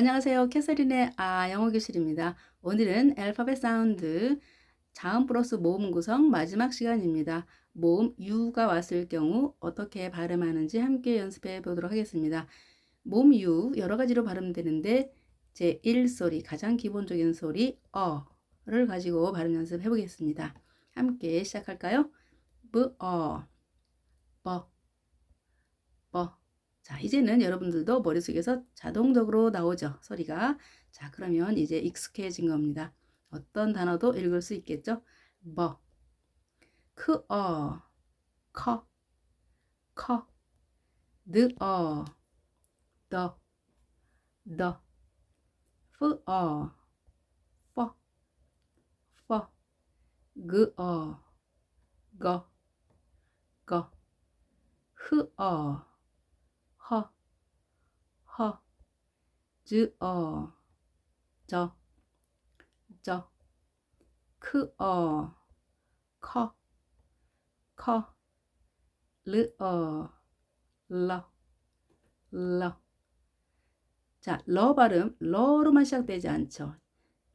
안녕하세요. 캐서린의 아 영어 교실입니다. 오늘은 알파벳 사운드 자음 플러스 모음 구성 마지막 시간입니다. 모음 U가 왔을 경우 어떻게 발음하는지 함께 연습해 보도록 하겠습니다. 모음 U 여러 가지로 발음되는데 제 1 소리 가장 기본적인 소리 어를 가지고 발음 연습해 보겠습니다. 함께 시작할까요? 브, 어, 버, 버. 자, 이제는 여러분들도 머릿속에서 자동적으로 나오죠. 소리가. 자, 그러면 이제 익숙해진 겁니다. 어떤 단어도 읽을 수 있겠죠? 뭐, 크, 어, 커, 커, 느, 어, 더, 더, 프, 어, 퍼, 퍼, 그, 어, 거, 거, 흐, 어, 허, 허, 즈, 어, 저, 저, 크, 어, 커, 커, 르, 어, 러, 러. 자, 러 발음, 러로만 시작되지 않죠.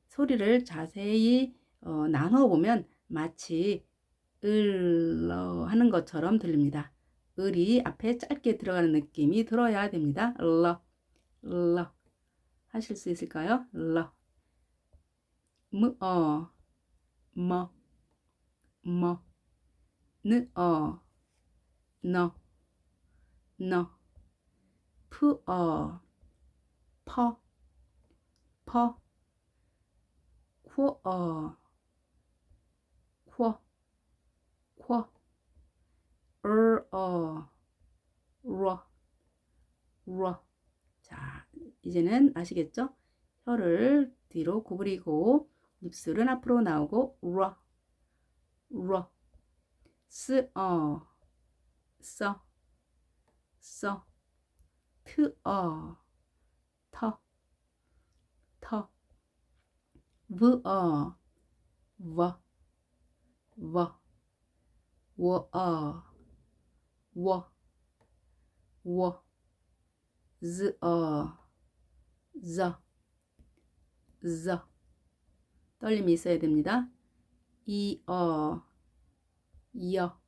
소리를 자세히 어, 나눠보면 마치 을러 하는 것처럼 들립니다. 을이 앞에 짧게 들어가는 느낌이 들어야 됩니다. 러, 러. 하실 수 있을까요? 러. 무, 어, 뭐, 뭐, 느, 어, 너, 너, 푸, 어, 퍼, 퍼, 코, 어, 코, 코, 을, 어, 러, 러. 자, 이제는 아시겠죠? 혀를 뒤로 구부리고 입술은 앞으로 나오고 러, 러. 스, 어, 써, 써. 트, 어, 터, 터. 브, 어, 워, 워. 워, 어, 워, 워, 즈, 어, 저, 저. 떨림이 있어야 됩니다. 이, 어, 여,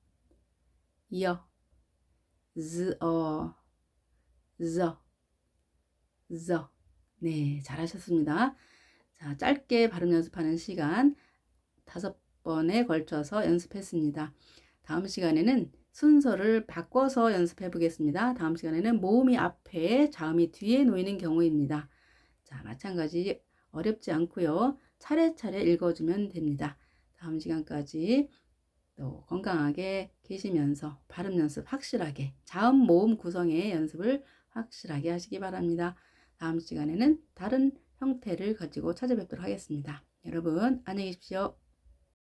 여, 즈, 어, 저, 저. 네, 잘하셨습니다. 자, 짧게 발음 연습하는 시간 다섯 번에 걸쳐서 연습했습니다. 다음 시간에는 순서를 바꿔서 연습해 보겠습니다. 다음 시간에는 모음이 앞에, 자음이 뒤에 놓이는 경우입니다. 자, 마찬가지 어렵지 않고요. 차례차례 읽어주면 됩니다. 다음 시간까지 또 건강하게 계시면서 발음 연습 확실하게, 자음 모음 구성의 연습을 확실하게 하시기 바랍니다. 다음 시간에는 다른 형태를 가지고 찾아뵙도록 하겠습니다. 여러분, 안녕히 계십시오.